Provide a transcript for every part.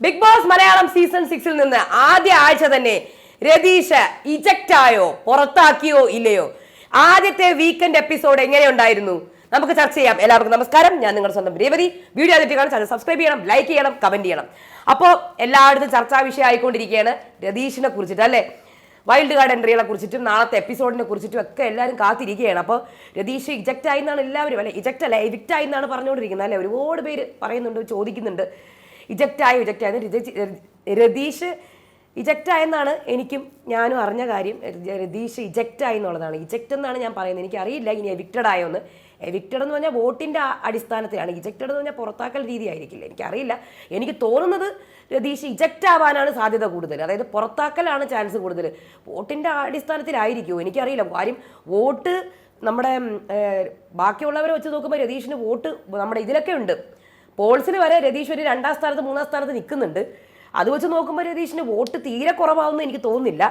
Big Boss Malayalam season സിക്സിൽ നിന്ന് ആദ്യ ആഴ്ച തന്നെ രതീഷ് ഇജക്റ്റ് ആയോ പുറത്താക്കിയോ ഇല്ലയോ? ആദ്യത്തെ വീക്കെൻഡ് എപ്പിസോഡ് എങ്ങനെയുണ്ടായിരുന്നു? നമുക്ക് ചർച്ച ചെയ്യാം. എല്ലാവർക്കും നമസ്കാരം. ഞാൻ നിങ്ങളുടെ സ്വന്തം രേവതി. വീഡിയോ ആദ്യമായിട്ട് കാണാൻ ചാനൽ സബ്സ്ക്രൈബ് ചെയ്യണം ലൈക്ക് ചെയ്യണം കമന്റ് ചെയ്യണം. അപ്പോൾ എല്ലായിടത്തും ചർച്ചാ വിഷയമായിക്കൊണ്ടിരിക്കുകയാണ് രതീഷിനെ കുറിച്ചിട്ട് അല്ലേ? വൈൽഡ് കാർഡ് എൻട്രികളെ കുറിച്ചിട്ടും നാളത്തെ എപ്പിസോഡിനെ കുറിച്ചിട്ടും ഒക്കെ എല്ലാവരും കാത്തിരിക്കുകയാണ്. അപ്പോൾ രതീഷ് ഇജക്റ്റ് ആയി എന്നാണ് എല്ലാവരും അല്ലെ? ഇജക്റ്റ് അല്ല എവിക്റ്റ് ആയി എന്നാണ് പറഞ്ഞുകൊണ്ടിരിക്കുന്നത് അല്ലെ? ഒരുപാട് പേര് പറയുന്നുണ്ട് ചോദിക്കുന്നുണ്ട്. ഇജക്റ്റ് ആയി ഇജക്റ്റ് ആയെന്ന് രതീഷ് ഇജക്റ്റായെന്നാണ് എനിക്കും ഞാനും അറിഞ്ഞ കാര്യം. രതീഷ് ഇജക്റ്റായി എന്നുള്ളതാണ്. ഇജക്റ്റ് എന്നാണ് ഞാൻ പറയുന്നത്. എനിക്ക് അറിയില്ല ഇനി എവിക്റ്റഡ് ആയോ എന്ന് എവിക്റ്റഡ് എന്ന് പറഞ്ഞാൽ വോട്ടിന്റെ അടിസ്ഥാനത്തിലാണ്. ഇജക്റ്റഡ് എന്ന് പറഞ്ഞാൽ പുറത്താക്കൽ രീതി ആയിരിക്കില്ല എനിക്കറിയില്ല. എനിക്ക് തോന്നുന്നത് രതീഷ് ഇജക്റ്റ് ആവാനാണ് സാധ്യത കൂടുതൽ. അതായത് പുറത്താക്കലാണ് ചാൻസ് കൂടുതൽ. വോട്ടിന്റെ അടിസ്ഥാനത്തിലായിരിക്കുമോ? എനിക്കറിയില്ല. കാര്യം വോട്ട് നമ്മുടെ ബാക്കിയുള്ളവരെ വെച്ച് നോക്കുമ്പോൾ രതീഷിന് വോട്ട് നമ്മുടെ ഇതിലൊക്കെ ഉണ്ട്. പോൾസിൽ വരെ രതീഷ് ഒരു രണ്ടാം സ്ഥാനത്ത് മൂന്നാം സ്ഥാനത്ത് നിൽക്കുന്നുണ്ട്. അത് വെച്ച് നോക്കുമ്പോൾ രതീഷിന് വോട്ട് തീരെ കുറവാകുന്നു എനിക്ക് തോന്നുന്നില്ല.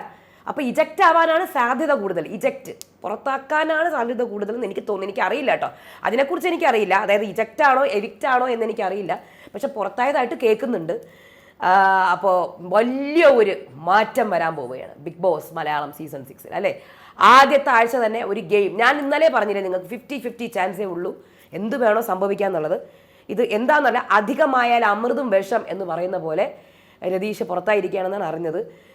അപ്പോൾ ഇജക്റ്റ് ആവാനാണ് സാധ്യത കൂടുതൽ. ഇജക്റ്റ് പുറത്താക്കാനാണ് സാധ്യത കൂടുതൽ എന്ന് എനിക്ക് തോന്നുന്നു. എനിക്ക് അറിയില്ല കേട്ടോ. അതിനെക്കുറിച്ച് എനിക്കറിയില്ല അതായത് ഇജക്റ്റ് ആണോ എവിക്റ്റ് ആണോ എന്ന് എനിക്കറിയില്ല പക്ഷെ പുറത്തായതായിട്ട് കേൾക്കുന്നുണ്ട്. അപ്പോൾ വലിയ ഒരു മാറ്റം വരാൻ പോവുകയാണ്. ബിഗ് ബോസ് മലയാളം സീസൺ സിക്സിൽ അല്ലേ? ആദ്യത്തെ ആഴ്ച തന്നെ ഒരു ഗെയിം. ഞാൻ ഇന്നലെ പറഞ്ഞില്ലേ നിങ്ങൾക്ക് ഫിഫ്റ്റി ഫിഫ്റ്റി ചാൻസേ ഉള്ളൂ. എന്ത് വേണോ സംഭവിക്കുക എന്നുള്ളത് ഇത് എന്താണെന്നല്ല അധികമായാൽ അമൃതും വിഷം എന്ന് പറയുന്ന പോലെ രതീഷ് പുറത്തായിരിക്കുകയാണെന്നാണ് അറിഞ്ഞത്.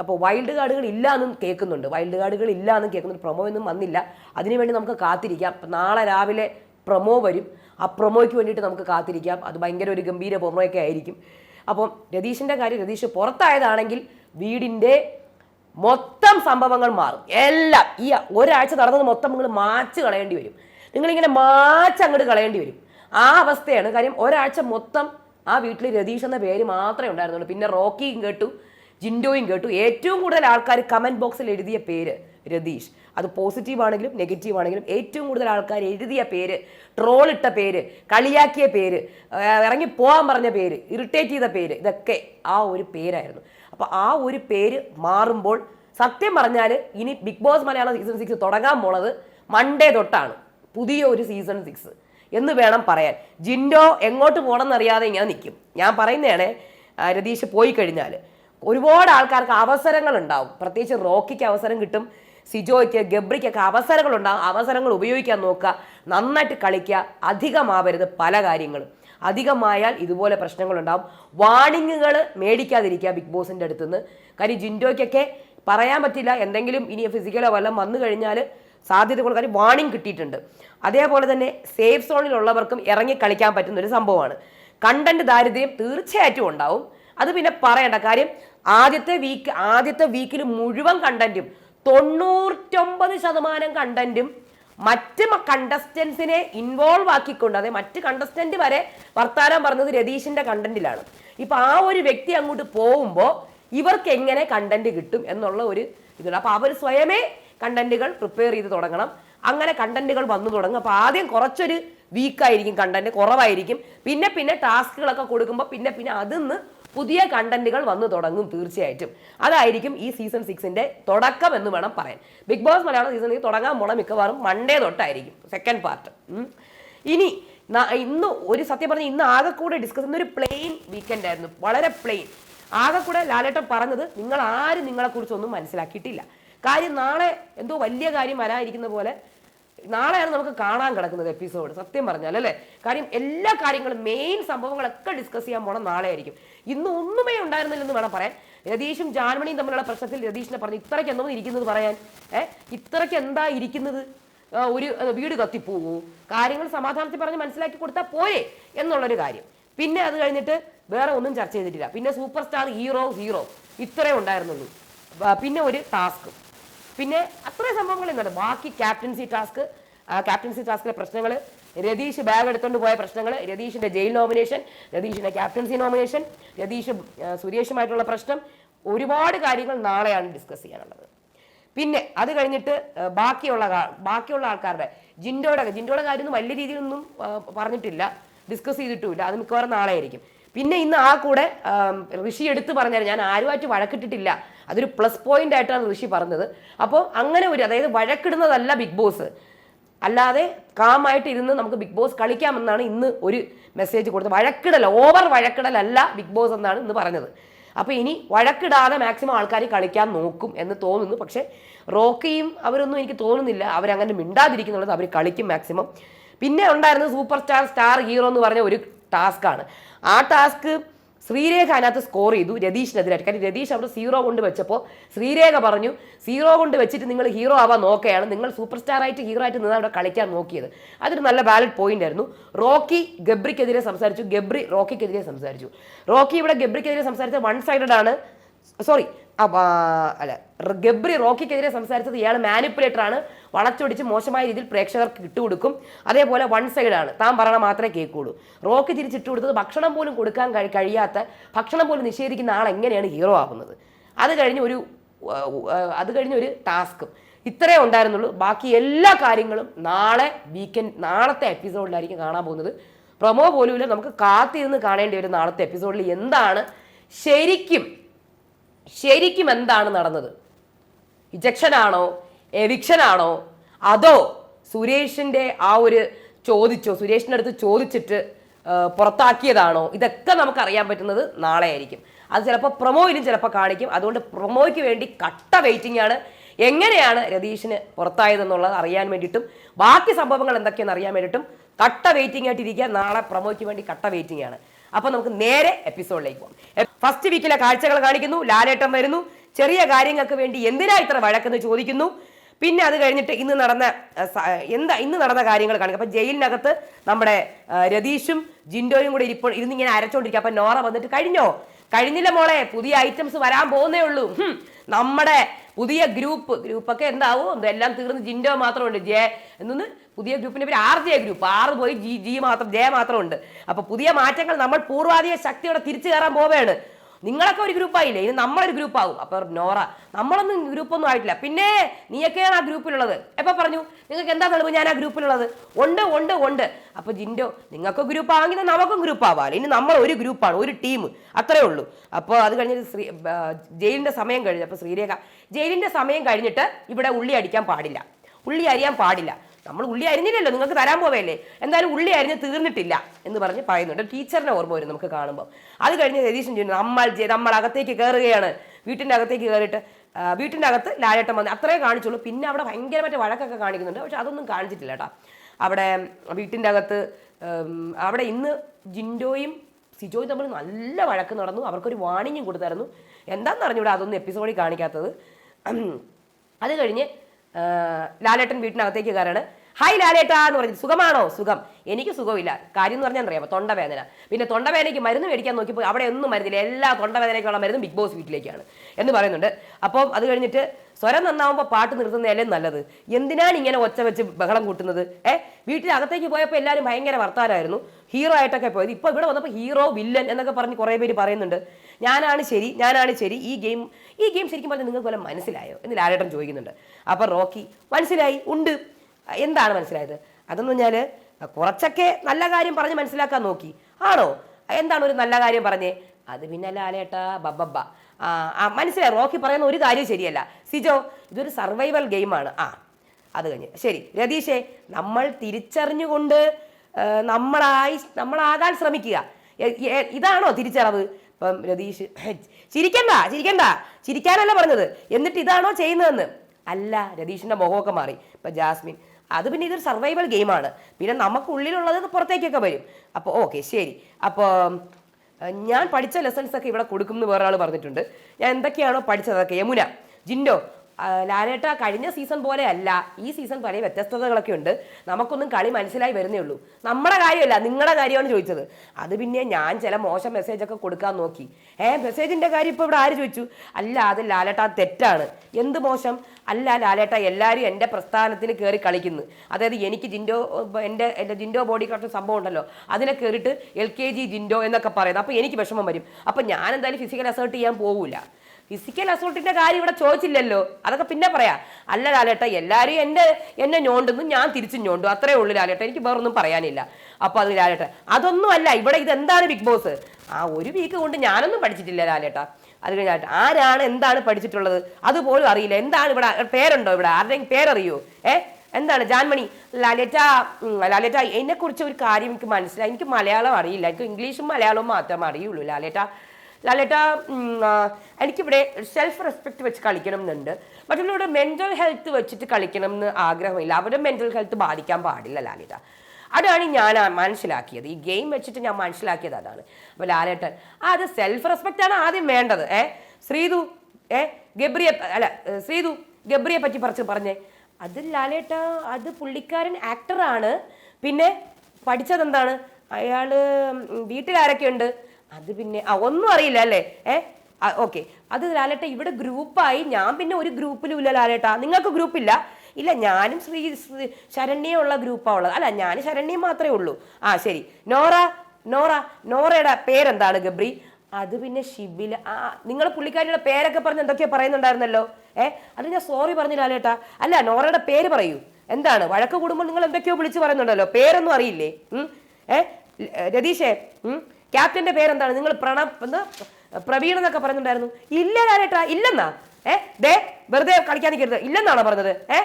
അപ്പോൾ വൈൽഡ് കാർഡുകൾ ഇല്ല എന്നും കേൾക്കുന്നുണ്ട്. വൈൽഡ് കാർഡുകൾ ഇല്ല എന്നും കേൾക്കുന്നുണ്ട്. പ്രൊമോ ഒന്നും വന്നില്ല. അതിനുവേണ്ടി നമുക്ക് കാത്തിരിക്കാം. നാളെ രാവിലെ പ്രൊമോ വരും. ആ പ്രൊമോയ്ക്ക് വേണ്ടിയിട്ട് നമുക്ക് കാത്തിരിക്കാം. അത് ഭയങ്കര ഒരു ഗംഭീര പ്രൊമോയൊക്കെ ആയിരിക്കും. അപ്പം രതീഷിന്റെ കാര്യം രതീഷ് പുറത്തായതാണെങ്കിൽ വീടിന്റെ മൊത്തം സംഭവങ്ങൾ മാറും. എല്ലാം. ഈ ഒരാഴ്ച നടന്നത് മൊത്തം നിങ്ങൾ മാച്ച് കളയേണ്ടി വരും. നിങ്ങളിങ്ങനെ മാച്ച് അങ്ങോട്ട് കളയേണ്ടി വരും. ആ അവസ്ഥയാണ്. കാര്യം ഒരാഴ്ച മൊത്തം ആ വീട്ടിൽ രതീഷ് എന്ന പേര് മാത്രമേ ഉണ്ടായിരുന്നുള്ളൂ. പിന്നെ റോക്കിയും കേട്ടു ജിൻഡോയും കേട്ടു. ഏറ്റവും കൂടുതൽ ആൾക്കാർ കമന്റ് ബോക്സിൽ എഴുതിയ പേര് രതീഷ്. അത് പോസിറ്റീവ് ആണെങ്കിലും നെഗറ്റീവ് ആണെങ്കിലും ഏറ്റവും കൂടുതൽ ആൾക്കാർ എഴുതിയ പേര് ട്രോളിട്ട പേര് കളിയാക്കിയ പേര് ഇറങ്ങി പോകാൻ പറഞ്ഞ പേര് ഇറിറ്റേറ്റ് ചെയ്ത പേര് ഇതൊക്കെ ആ ഒരു പേരായിരുന്നു. അപ്പോൾ ആ ഒരു പേര് മാറുമ്പോൾ സത്യം പറഞ്ഞാൽ ഇനി Bigg Boss Malayalam season six തുടങ്ങാൻ പോണത് മൺഡേ തൊട്ടാണ്. പുതിയ ഒരു സീസൺ സിക്സ് എന്ന് വേണം പറയാൻ. ജിൻഡോ എങ്ങോട്ട് പോകണമെന്നറിയാതെ ഇങ്ങനെ നിൽക്കും ഞാൻ പറയുന്നതാണ് രതീഷ് പോയി കഴിഞ്ഞാൽ ഒരുപാട് ആൾക്കാർക്ക് അവസരങ്ങൾ ഉണ്ടാവും പ്രത്യേകിച്ച് റോക്കിക്ക് അവസരം കിട്ടും സിജോയ്ക്ക് ഗബ്രിക്കൊക്കെ അവസരങ്ങൾ ഉണ്ടാവും അവസരങ്ങൾ ഉപയോഗിക്കാൻ നോക്കുക നന്നായിട്ട് കളിക്കുക അധികമാവരുത് പല കാര്യങ്ങളും. അധികമായാൽ ഇതുപോലെ പ്രശ്നങ്ങളുണ്ടാവും. വാണിങ്ങുകൾ മേടിക്കാതിരിക്കുക ബിഗ് ബോസിന്റെ അടുത്തുനിന്ന്. കാര്യം ജിൻഡോയ്ക്കൊക്കെ പറയാൻ പറ്റില്ല എന്തെങ്കിലും ഇനി ഫിസിക്കലോ വല്ലതും വന്നു കഴിഞ്ഞാൽ സാധ്യതകൾ കാര്യം വാണിംഗ് കിട്ടിയിട്ടുണ്ട്. അതേപോലെ തന്നെ സേഫ് സോണിലുള്ളവർക്കും ഇറങ്ങി കളിക്കാൻ പറ്റുന്ന ഒരു സംഭവമാണ്. കണ്ടന്റ് ദാരിദ്ര്യം തീർച്ചയായിട്ടും ഉണ്ടാവും. അത് പിന്നെ പറയേണ്ട കാര്യം ആദ്യത്തെ വീക്ക് ആദ്യത്തെ വീക്കിൽ മുഴുവൻ കണ്ടന്റും തൊണ്ണൂറ്റൊമ്പത് ശതമാനം കണ്ടന്റും മറ്റ് കണ്ടസ്റ്റൻസിനെ ഇൻവോൾവ് ആക്കിക്കൊണ്ട് അതായത് മറ്റ് കണ്ടസ്റ്റന്റ് വരെ വർത്താനം പറഞ്ഞത് രതീഷിന്റെ കണ്ടന്റിലാണ് ഇപ്പൊ ആ ഒരു വ്യക്തി അങ്ങോട്ട് പോകുമ്പോൾ ഇവർക്ക് എങ്ങനെ കണ്ടന്റ് കിട്ടും എന്നുള്ള ഒരു ഇതുണ്ട്. അപ്പൊ അവർ സ്വയമേ കണ്ടന്റുകൾ പ്രിപ്പയർ ചെയ്ത് തുടങ്ങണം. അങ്ങനെ കണ്ടന്റുകൾ വന്നു തുടങ്ങും. അപ്പോൾ ആദ്യം കുറച്ചൊരു വീക്കായിരിക്കും കണ്ടന്റ് കുറവായിരിക്കും. പിന്നെ പിന്നെ ടാസ്കുകളൊക്കെ കൊടുക്കുമ്പോൾ പിന്നെ പിന്നെ അതിന്ന് പുതിയ കണ്ടന്റുകൾ വന്നു തുടങ്ങും തീർച്ചയായിട്ടും. അതായിരിക്കും ഈ സീസൺ സിക്സിന്റെ തുടക്കം എന്ന് വേണം പറയാൻ. ബിഗ് ബോസ് മലയാളം സീസൺ തുടങ്ങാൻ പോണ മിക്കവാറും മൺഡേ തൊട്ടായിരിക്കും സെക്കൻഡ് പാർട്ട് ഇനി ഇന്ന് ഒരു സത്യം പറഞ്ഞ ഇന്ന് ആകെ കൂടെ ഡിസ്കസ് ചെയ്യുന്ന ഒരു പ്ലെയിൻ വീക്കെൻഡ് ആയിരുന്നു. വളരെ പ്ലെയിൻ ആകെ കൂടെ ലാലേട്ടൻ പറഞ്ഞത് നിങ്ങൾ ആരും നിങ്ങളെക്കുറിച്ചൊന്നും മനസ്സിലാക്കിയിട്ടില്ല. കാര്യം നാളെ എന്തോ വലിയ കാര്യം വരാതിരിക്കുന്ന പോലെ നാളെയാണ് നമുക്ക് കാണാൻ കിടക്കുന്നത് എപ്പിസോഡ് സത്യം പറഞ്ഞാൽ അല്ലേ? കാര്യം എല്ലാ കാര്യങ്ങളും മെയിൻ സംഭവങ്ങളൊക്കെ ഡിസ്കസ് ചെയ്യാൻ പോണം നാളെ ആയിരിക്കും ഇന്ന് ഒന്നുമേ ഉണ്ടായിരുന്നില്ലെന്ന് വേണം പറയാൻ. രതീഷും ജാൻമണിയും തമ്മിലുള്ള പ്രശ്നത്തിൽ രതീഷിനെ പറഞ്ഞു ഇത്രയ്ക്ക് എന്തോ ഇരിക്കുന്നത് പറയാൻ. ഏഹ് ഇത്രയ്ക്ക് എന്താ ഇരിക്കുന്നത്? ഒരു വീട് കത്തിപ്പോകൂ കാര്യങ്ങൾ സമാധാനത്തിൽ പറഞ്ഞ് മനസ്സിലാക്കി കൊടുത്താൽ പോരെ എന്നുള്ളൊരു കാര്യം. പിന്നെ അത് കഴിഞ്ഞിട്ട് വേറെ ഒന്നും ചർച്ച ചെയ്തിട്ടില്ല. പിന്നെ സൂപ്പർ സ്റ്റാർ ഹീറോ ഹീറോ ഇത്രേ ഉണ്ടായിരുന്നുള്ളൂ. പിന്നെ ഒരു ടാസ്ക് പിന്നെ അത്ര സംഭവങ്ങൾ ഇന്നുണ്ട് ബാക്കി ക്യാപ്റ്റൻസി ടാസ്ക് ക്യാപ്റ്റൻസി ടാസ്കിലെ പ്രശ്നങ്ങൾ രതീഷ് ബാഗ് എടുത്തുകൊണ്ട് പോയ പ്രശ്നങ്ങൾ രതീഷിന്റെ ജയിൽ നോമിനേഷൻ രതീഷിന്റെ ക്യാപ്റ്റൻസി നോമിനേഷൻ രതീഷ് സുരേഷുമായിട്ടുള്ള പ്രശ്നം ഒരുപാട് കാര്യങ്ങൾ നാളെയാണ് ഡിസ്കസ് ചെയ്യാനുള്ളത്. പിന്നെ അത് കഴിഞ്ഞിട്ട് ബാക്കിയുള്ള ബാക്കിയുള്ള ആൾക്കാരുടെ ജിൻഡോയുടെ ജിൻഡോയുടെ കാര്യമൊന്നും വലിയ രീതിയിലൊന്നും പറഞ്ഞിട്ടില്ല. ഡിസ്കസ് ചെയ്തിട്ടുമില്ല. അത് മിക്കവാറും നാളെ ആയിരിക്കും പിന്നെ ഇന്ന് ആ കൂടെ ഋഷി എടുത്ത് പറഞ്ഞാൽ ഞാൻ ആരുമായിട്ട് വഴക്കിട്ടിട്ടില്ല. അതൊരു പ്ലസ് പോയിന്റ് ആയിട്ടാണ് ഋഷി പറഞ്ഞത്. അപ്പോൾ അങ്ങനെ ഒരു അതായത് വഴക്കിടുന്നതല്ല ബിഗ് ബോസ്. അല്ലാതെ കാമായിട്ട് ഇരുന്ന് നമുക്ക് ബിഗ് ബോസ് കളിക്കാമെന്നാണ് ഇന്ന് ഒരു മെസ്സേജ് കൊടുത്തത്. വഴക്കിടൽ ഓവർ വഴക്കിടലല്ല ബിഗ് ബോസ് എന്നാണ് ഇന്ന് പറഞ്ഞത്. അപ്പോൾ ഇനി വഴക്കിടാതെ മാക്സിമം ആൾക്കാർ കളിക്കാൻ നോക്കും എന്ന് തോന്നുന്നു. പക്ഷേ റോക്കിയും അവരൊന്നും എനിക്ക് തോന്നുന്നില്ല. അവരങ്ങനെ മിണ്ടാതിരിക്കുന്നുള്ളത് അവർ കളിക്കും മാക്സിമം പിന്നെ ഉണ്ടായിരുന്നത് സൂപ്പർ സ്റ്റാർ സ്റ്റാർ ഹീറോ എന്ന് പറഞ്ഞ ഒരു ടാസ്ക്കാണ് ആ ടാസ്ക് ശ്രീരേഖ അതിനകത്ത് സ്കോർ ചെയ്തു രതീഷിനെതിരായിട്ട് കാര്യം രതീഷ് അവിടെ സീറോ കൊണ്ട് വെച്ചപ്പോൾ ശ്രീരേഖ പറഞ്ഞു സീറോ കൊണ്ട് വെച്ചിട്ട് നിങ്ങൾ ഹീറോ ആവാൻ നോക്കുകയാണ്. നിങ്ങൾ സൂപ്പർ സ്റ്റാർ ആയിട്ട് ഹീറോ ആയിട്ട് നിന്ന് അവിടെ കളിക്കാൻ നോക്കിയത്. അതൊരു നല്ല വാലിഡ് പോയിന്റ് ആയിരുന്നു. റോക്കി ഗബ്രിക്കെതിരെ സംസാരിച്ചു. ഗബ്രി റോക്കിക്കെതിരെ സംസാരിച്ചു. റോക്കി ഇവിടെ ഗബ്രിക്കെതിരെ സംസാരിച്ച വൺ സൈഡഡ് ആണ്. സോറി അല്ല ഗബ്രി റോക്കിക്കെതിരെ സംസാരിച്ചത് ഇയാൾ മാനിപ്പുലേറ്റർ ആണ് വളച്ചൊടിച്ച് മോശമായ രീതിയിൽ പ്രേക്ഷകർക്ക് ഇട്ടുകൊടുക്കും. അതേപോലെ വൺ സൈഡാണ്. താൻ പറയണ മാത്രമേ കേൾക്കുള്ളൂ. റോക്കി തിരിച്ചിട്ട് കൊടുത്തത് ഭക്ഷണം പോലും കൊടുക്കാൻ കഴി- കഴിയാത്ത ഭക്ഷണം പോലും നിഷേധിക്കുന്ന ആൾ എങ്ങനെയാണ് ഹീറോ ആവുന്നത്? അത് കഴിഞ്ഞ് ഒരു അത് കഴിഞ്ഞ് ഒരു ടാസ്കും. ഇത്രയേ ഉണ്ടായിരുന്നുള്ളൂ. ബാക്കി എല്ലാ കാര്യങ്ങളും നാളെ വീക്കെൻഡ് നാളത്തെ എപ്പിസോഡിലായിരിക്കും കാണാൻ പോകുന്നത്. പ്രൊമോ പോലുമില്ല നമുക്ക് കാത്തിരുന്ന് കാണേണ്ടി വരും നാളത്തെ എപ്പിസോഡിൽ. എന്താണ്? ശരിക്കും ശരിക്കും എന്താണ് നടന്നത്? ഇജക്ഷനാണോ? എവിക്ഷനാണോ? അതോ സുരേഷിന്റെ ആ ഒരു ചോദിച്ചോ സുരേഷിന്റെ അടുത്ത് ചോദിച്ചിട്ട് പുറത്താക്കിയതാണോ? ഇതൊക്കെ നമുക്ക് അറിയാൻ പറ്റുന്നത് നാളെ ആയിരിക്കും അത് ചിലപ്പോൾ പ്രൊമോയിലും ചിലപ്പോൾ കാണിക്കും. അതുകൊണ്ട് പ്രൊമോയ്ക്ക് വേണ്ടി കട്ട വെയിറ്റിംഗ് ആണ്. എങ്ങനെയാണ് രതീഷിന് പുറത്തായതെന്നുള്ളത് അറിയാൻ വേണ്ടിയിട്ടും ബാക്കി സംഭവങ്ങൾ എന്തൊക്കെയാണെന്ന് അറിയാൻ വേണ്ടിയിട്ടും കട്ട വെയിറ്റിംഗ് ആയിട്ടിരിക്കുക. നാളെ പ്രൊമോയ്ക്ക് വേണ്ടി കട്ട വെയിറ്റിംഗ് ആണ്. അപ്പൊ നമുക്ക് നേരെ എപ്പിസോഡിലേക്ക് പോകാം. ഫസ്റ്റ് വീക്കിലെ കാഴ്ചകൾ കാണിക്കുന്നു ലാലേട്ടം വരുന്നു. ചെറിയ കാര്യങ്ങൾക്ക് വേണ്ടി എന്തിനാ ഇത്ര വഴക്കെന്ന് ചോദിക്കുന്നു. പിന്നെ അത് കഴിഞ്ഞിട്ട് ഇന്ന് നടന്ന എന്താ ഇന്ന് നടന്ന കാര്യങ്ങൾ കാണിക്കും. അപ്പൊ ജയിലിനകത്ത് നമ്മുടെ രതീഷും ജിൻഡോയും കൂടെ ഇരിപ്പോൾ ഇരുന്നിങ്ങനെ അരച്ചോണ്ടിരിക്കുക അപ്പൊ നോറ വന്നിട്ട് കഴിഞ്ഞോ? കഴിഞ്ഞില്ല മോളെ പുതിയ ഐറ്റംസ് വരാൻ പോകുന്നേ ഉള്ളൂ. നമ്മുടെ പുതിയ ഗ്രൂപ്പ് ഗ്രൂപ്പൊക്കെ എന്താവും എന്താ എല്ലാം തീർന്ന് ജിൻഡോ മാത്രമുണ്ട് ജെ എന്നൊന്ന് പുതിയ ഗ്രൂപ്പിന്റെ പേര് ആർ ജെ ഗ്രൂപ്പ്. ആറ് പോയി ജി ജി മാത്രം ജെ മാത്രമുണ്ട്. അപ്പൊ പുതിയ മാറ്റങ്ങൾ നമ്മൾ പൂർവാധിക ശക്തിയോടെ തിരിച്ചു കയറാൻ പോവുകയാണ്. നിങ്ങളൊക്കെ ഒരു ഗ്രൂപ്പായില്ലേ ഇനി നമ്മളൊരു ഗ്രൂപ്പാവും അപ്പൊ നോറ നമ്മളൊന്നും ഗ്രൂപ്പൊന്നും ആയിട്ടില്ല. പിന്നെ നീയൊക്കെയാണ് ആ ഗ്രൂപ്പിലുള്ളത് എപ്പൊ പറഞ്ഞു? നിങ്ങൾക്ക് എന്താ തെളിവ്? ഞാൻ ആ ഗ്രൂപ്പിലുള്ളത് ഉണ്ട് ഉണ്ട് ഉണ്ട്. അപ്പൊ ജിൻഡോ നിങ്ങൾക്ക് ഗ്രൂപ്പ് ആണെങ്കിൽ നമുക്കും ഗ്രൂപ്പ് ആവാമല്ലോ ഇനി നമ്മൾ ഒരു ഗ്രൂപ്പാണ് ഒരു ടീം അത്രേ ഉള്ളൂ. അപ്പോൾ അത് കഴിഞ്ഞിട്ട് ശ്രീ ജയിലിന്റെ സമയം കഴിഞ്ഞു. അപ്പോൾ ശ്രീരേഖ ജയിലിന്റെ സമയം കഴിഞ്ഞിട്ട് ഇവിടെ ഉള്ളി അടിക്കാൻ പാടില്ല. ഉള്ളി അറിയാൻ പാടില്ല. നമ്മൾ ഉള്ളി അരിഞ്ഞില്ലല്ലോ നിങ്ങൾക്ക് തരാൻ പോവേലേ എന്തായാലും ഉള്ളി അരിഞ്ഞ് തീർന്നിട്ടില്ല എന്ന് പറഞ്ഞ് പറയുന്നുണ്ട്. ടീച്ചറിനെ ഓർമ്മ വരും നമുക്ക് കാണുമ്പോൾ അത് കഴിഞ്ഞ് രതീശൻ ചെയ്യുന്നു നമ്മൾ നമ്മൾ അകത്തേക്ക് കയറുകയാണ് വീട്ടിന്റെ അകത്തേക്ക് കയറിയിട്ട് വീട്ടിന്റെ അകത്ത് ലാലേട്ടം വന്ന് അത്രേ കാണിച്ചുള്ളൂ. പിന്നെ അവിടെ ഭയങ്കരമായിട്ട് വഴക്കൊക്കെ കാണിക്കുന്നുണ്ട്. പക്ഷെ അതൊന്നും കാണിച്ചിട്ടില്ല കേട്ടോ. അവിടെ വീട്ടിന്റെ അകത്ത് അവിടെ ഇന്ന് ജിൻഡോയും സിജോയും തമ്മിൽ നല്ല വഴക്ക് നടന്നു. അവർക്കൊരു വാണിംഗും കൊടുത്തായിരുന്നു. എന്താണെന്ന് അറിഞ്ഞൂടെ അതൊന്നും എപ്പിസോഡിൽ കാണിക്കാത്തത്. അത് കഴിഞ്ഞ് ലാലേട്ടൻ വീട്ടിനകത്തേക്ക് കയറാണ്. ഹായ് ലാലേട്ടാ എന്ന് പറഞ്ഞു സുഖമാണോ? സുഖം. എനിക്ക് സുഖമില്ല. കാര്യം എന്ന് പറഞ്ഞാൽ അറിയാമോ തൊണ്ടവേദന. പിന്നെ തൊണ്ടവേദനയ്ക്ക് മരുന്ന് മേടിക്കാൻ നോക്കിയപ്പോൾ അവിടെ ഒന്നും മരുന്നില്ല. എല്ലാ തൊണ്ടവേദനയ്ക്കുള്ള മരുന്നും ബിഗ് ബോസ് വീട്ടിലേക്കാണ് എന്ന് പറയുന്നുണ്ട്. അപ്പം അത് കഴിഞ്ഞിട്ട് സ്വരം നന്നാവുമ്പോൾ പാട്ട് നിർത്തുന്നതല്ലേ നല്ലത്? എന്തിനാണ് ഇങ്ങനെ ഒച്ച വെച്ച് ബഹളം കൂട്ടുന്നത്? ഏ വീട്ടിനകത്തേക്ക് പോയപ്പോൾ എല്ലാവരും ഭയങ്കര വർത്താനായിരുന്നു. ഹീറോ ആയിട്ടൊക്കെ പോയത്. ഇപ്പോൾ ഇവിടെ വന്നപ്പോൾ ഹീറോ വില്ലൻ എന്നൊക്കെ പറഞ്ഞ് കുറേ പേര് പറയുന്നുണ്ട്. ഞാനാണ് ശരി ഞാനാണ് ശരി. ഈ ഗെയിം ഈ ഗെയിം ശരിക്കും പറഞ്ഞാൽ നിങ്ങൾക്ക് വല്ല മനസ്സിലായോ? എന്ന് ലാലേട്ടൻ ചോദിക്കുന്നുണ്ട്. അപ്പോൾ റോക്കി മനസ്സിലായി ഉണ്ട്. എന്താണ് മനസ്സിലായത്? അതെന്ന് പറഞ്ഞാൽ കുറച്ചൊക്കെ നല്ല കാര്യം പറഞ്ഞ് മനസ്സിലാക്കാൻ നോക്കി. ആണോ? എന്താണ് ഒരു നല്ല കാര്യം പറഞ്ഞേ? അത് പിന്നെ ലാലേട്ടാ ബബ്ബ ആ മനസ്സിലായി. റോക്കി പറയുന്ന ഒരു കാര്യം ശരിയല്ല. സിജോ ഇതൊരു സർവൈവൽ ഗെയിമാണ്. ആ അത് കഴിഞ്ഞ്. ശരി രതീഷേ നമ്മൾ തിരിച്ചറിഞ്ഞുകൊണ്ട് നമ്മളായി നമ്മളാകാൻ ശ്രമിക്കുക. ഇതാണോ തിരിച്ചറിവ്? ഇപ്പം രതീഷ് ചിരിക്കണ്ട ചിരിക്കണ്ട. ചിരിക്കാനല്ല പറഞ്ഞത്. എന്നിട്ട് ഇതാണോ ചെയ്യുന്നതെന്ന്. അല്ല രതീഷിന്റെ മുഖമൊക്കെ മാറി. ഇപ്പം ജാസ്മിൻ അത് പിന്നെ ഇതൊരു സർവൈവൽ ഗെയിമാണ് പിന്നെ നമുക്കുള്ളിലുള്ളത് പുറത്തേക്കൊക്കെ വരും. അപ്പോൾ ഓക്കെ ശരി. അപ്പോൾ ഞാൻ പഠിച്ച ലെസൺസ് ഒക്കെ ഇവിടെ കൊടുക്കും എന്ന് വേറെ ആൾ പറഞ്ഞിട്ടുണ്ട്. ഞാൻ എന്തൊക്കെയാണോ പഠിച്ചതൊക്കെ യമുന ജിൻഡോ ലാലേട്ട കഴിഞ്ഞ സീസൺ പോലെ അല്ല ഈ സീസൺ പല വ്യത്യസ്തതകളൊക്കെ ഉണ്ട്. നമുക്കൊന്നും കളി മനസ്സിലായി വരുന്നേ ഉള്ളൂ. നമ്മുടെ കാര്യമല്ല നിങ്ങളുടെ കാര്യമാണ് ചോദിച്ചത്. അത് പിന്നെ ഞാൻ ചില മോശം മെസ്സേജ് ഒക്കെ കൊടുക്കാൻ നോക്കി. ഏ മെസ്സേജിന്റെ കാര്യം ഇപ്പോൾ ഇവിടെ ആര് ചോദിച്ചു? അല്ല അത് ലാലേട്ട തെറ്റാണ്. എന്ത് മോശം? അല്ല ലാലേട്ട എല്ലാവരും എന്റെ പ്രസ്ഥാനത്തിന് കയറി കളിക്കുന്നു. അതായത് എനിക്ക് ജിൻഡോ എന്റെ എന്റെ ജിൻഡോ ബോഡി കട്ട് സംഭവം ഉണ്ടല്ലോ. അതിനെ കയറിയിട്ട് എൽ കെ ജി ജിൻഡോ എന്നൊക്കെ പറയുന്നത് അപ്പോൾ എനിക്ക് വിഷമം വരും. അപ്പോൾ ഞാൻ എന്തായാലും ഫിസിക്കൽ അസേർട്ട് ചെയ്യാൻ പോകില്ല ഫിസിക്കൽ അസോൾട്ടിന്റെ കാര്യം ഇവിടെ ചോദിച്ചില്ലല്ലോ. അതൊക്കെ പിന്നെ പറയാം. അല്ല ലാലേട്ട എല്ലാവരും എന്റെ എന്നെ ഞോണ്ടെന്നും ഞാൻ തിരിച്ചും ഞോണ്ടു. അത്രേ ഉള്ളൂ ലാലേട്ട എനിക്ക് വേറൊന്നും പറയാനില്ല. അപ്പൊ അത് ലാലേട്ട അതൊന്നും അല്ല ഇവിടെ ഇത് എന്താണ് ബിഗ് ബോസ്? ആ ഒരു വീക്ക് കൊണ്ട് ഞാനൊന്നും പഠിച്ചിട്ടില്ല ലാലേട്ട. അത് കഴിഞ്ഞാൽ ആരാണ് എന്താണ് പഠിച്ചിട്ടുള്ളത്? അതുപോലും അറിയില്ല. എന്താണ് ഇവിടെ പേരുണ്ടോ ഇവിടെ? ആരുടെയും പേരറിയോ? ഏ? എന്താണ് ജാൻമണി? ലാലേറ്റ ലാലേറ്റ എന്നെ കുറിച്ച് ഒരു കാര്യം എനിക്ക് മനസ്സിലായി. എനിക്ക് മലയാളം അറിയില്ല. എനിക്ക് ഇംഗ്ലീഷും മലയാളവും മാത്രമേ അറിയുള്ളൂ ലാലേറ്റ ലാലേട്ട എനിക്കിവിടെ സെൽഫ് റെസ്പെക്ട് വെച്ച് കളിക്കണം എന്നുണ്ട് മറ്റുള്ളവരുടെ മെന്റൽ ഹെൽത്ത് വെച്ചിട്ട് കളിക്കണം എന്ന് ആഗ്രഹമില്ല. അവരുടെ മെന്റൽ ഹെൽത്ത് ബാധിക്കാൻ പാടില്ല ലാലേട്ട. അതാണ് ഞാൻ മനസ്സിലാക്കിയത്. ഈ ഗെയിം വെച്ചിട്ട് ഞാൻ മനസ്സിലാക്കിയത് അതാണ്. അപ്പോൾ ലാലേട്ടൻ അത് സെൽഫ് റെസ്പെക്റ്റ് ആണ് ആദ്യം വേണ്ടത്. ഏ ശ്രീതു ഏ ഗബ്രിയെ അല്ല ശ്രീതു ഗബ്രിയെ പറ്റി പറിച്ച് പറഞ്ഞേ. അത് ലാലേട്ട അത് പുള്ളിക്കാരൻ ആക്ടറാണ് പിന്നെ പഠിച്ചത് എന്താണ് അയാൾ ഉം, വീട്ടിലാരൊക്കെ ഉണ്ട് അത് പിന്നെ ആ ഒന്നും അറിയില്ല അല്ലേ? ഏ? ഓക്കെ. അത് ലാലേട്ട ഇവിടെ ഗ്രൂപ്പായി ഞാൻ പിന്നെ ഒരു ഗ്രൂപ്പിലും ഇല്ല ലാലേട്ട. നിങ്ങൾക്ക് ഗ്രൂപ്പില്ല? ഇല്ല ഞാനും ശ്രീ ശരണ്യ ഉള്ള ഗ്രൂപ്പാണ് ഉള്ളത്. അല്ല ഞാൻ ശരണ്യം മാത്രമേ ഉള്ളൂ. ആ ശരി. നോറ നോറ നോറയുടെ പേരെന്താണ് ഗബ്രി? അത് പിന്നെ ഷിബില. ആ നിങ്ങൾ പുള്ളിക്കാരിയുടെ പേരൊക്കെ പറഞ്ഞ് എന്തൊക്കെയോ പറയുന്നുണ്ടായിരുന്നല്ലോ. ഏ? അത് ഞാൻ സോറി പറഞ്ഞു ലാലേട്ടാ. അല്ല നോറയുടെ പേര് പറയൂ. എന്താണ്? വഴക്ക് കൂടുമ്പോൾ നിങ്ങൾ എന്തൊക്കെയോ വിളിച്ച് പറയുന്നുണ്ടല്ലോ. പേരൊന്നും അറിയില്ലേ? ഏ? രതീഷേ? ക്യാപ്റ്റന്റെ പേരെന്താണ്? നിങ്ങൾ പ്രണവ് എന്ന് പ്രവീൺ എന്നൊക്കെ പറഞ്ഞിട്ടുണ്ടായിരുന്നു. ഇല്ല കാര്യട്ടാ ഇല്ലെന്നാ? ഏ? ദേ വെറുതെ കളിക്കാൻ നിൽക്കരുത്. ഇല്ലെന്നാണോ പറഞ്ഞത്? ഏ?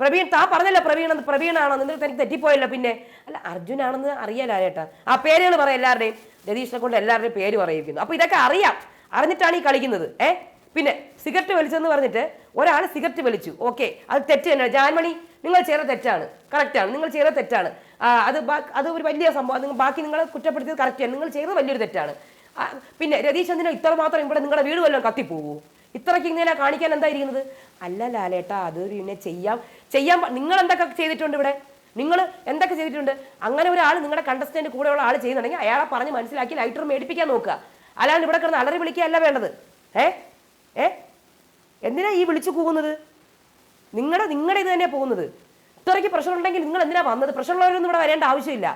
പ്രവീൺ താ പറഞ്ഞല്ലോ പ്രവീൺ പ്രവീണാണോ? നിങ്ങൾ തനിക്ക് തെറ്റിപ്പോയല്ലോ പിന്നെ. അല്ല അർജുനാണെന്ന് അറിയാലാലേട്ടാ ആ പേരുകൾ പറയാം എല്ലാവരുടെയും. രതീഷിനെ കൊണ്ട് എല്ലാവരുടെയും പേര് പറയിക്കുന്നു അപ്പോൾ ഇതൊക്കെ അറിയാം. അറിഞ്ഞിട്ടാണ് ഈ കളിക്കുന്നത്. ഏ? പിന്നെ സിഗരറ്റ് വലിച്ചെന്ന് പറഞ്ഞിട്ട് ഒരാൾ സിഗരറ്റ് വലിച്ചു. ഓക്കെ. അത് തെറ്റ് തന്നെ. ജാൻമണി നിങ്ങൾ ചെയ്ത തെറ്റാണ്. കറക്റ്റാണ്. നിങ്ങൾ ചെയ്ത തെറ്റാണ്. അത് അത് ഒരു വലിയ സംഭവം. നിങ്ങൾ ബാക്കി നിങ്ങളെ കുറ്റപ്പെടുത്തിയത് കറക്റ്റാണ് നിങ്ങൾ ചെയ്തത് വലിയൊരു തെറ്റാണ്. പിന്നെ രതീഷ് എന്തിനാ ഇത്ര മാത്രം ഇവിടെ നിങ്ങളുടെ വീട് വല്ലതും കത്തിപ്പോകൂ ഇത്രയ്ക്ക് ഇങ്ങനെ കാണിക്കാൻ എന്തായിരിക്കുന്നത് അല്ല ലാലേട്ടാ അത് പിന്നെ ചെയ്യാം. ചെയ്യാൻ നിങ്ങൾ എന്തൊക്കെ ചെയ്തിട്ടുണ്ട് ഇവിടെ? നിങ്ങൾ എന്തൊക്കെ ചെയ്തിട്ടുണ്ട്? അങ്ങനെ ഒരാൾ നിങ്ങളുടെ കണ്ടസ്റ്റന്റ് കൂടെയുള്ള ആൾ ചെയ്യുന്നുണ്ടെങ്കിൽ അയാളെ പറഞ്ഞ് മനസ്സിലാക്കി ലൈറ്റർ മേടിപ്പിക്കാൻ നോക്കുക. അല്ലാണ്ട് ഇവിടെ കിടന്ന് അലറി വിളിക്കുകയല്ല വേണ്ടത്. ഏ? ഏ? എന്തിനാ ഈ വിളിച്ചു പോകുന്നത് നിങ്ങളുടെ നിങ്ങളുടെ ഇത് തന്നെ പോകുന്നത്. ഇത്രയ്ക്ക് പ്രഷർ ഉണ്ടെങ്കിൽ നിങ്ങൾ എന്തിനാ വന്നത്? പ്രഷർ പ്രഷറുള്ളവരൊന്നും ഇവിടെ വരേണ്ട ആവശ്യമില്ല.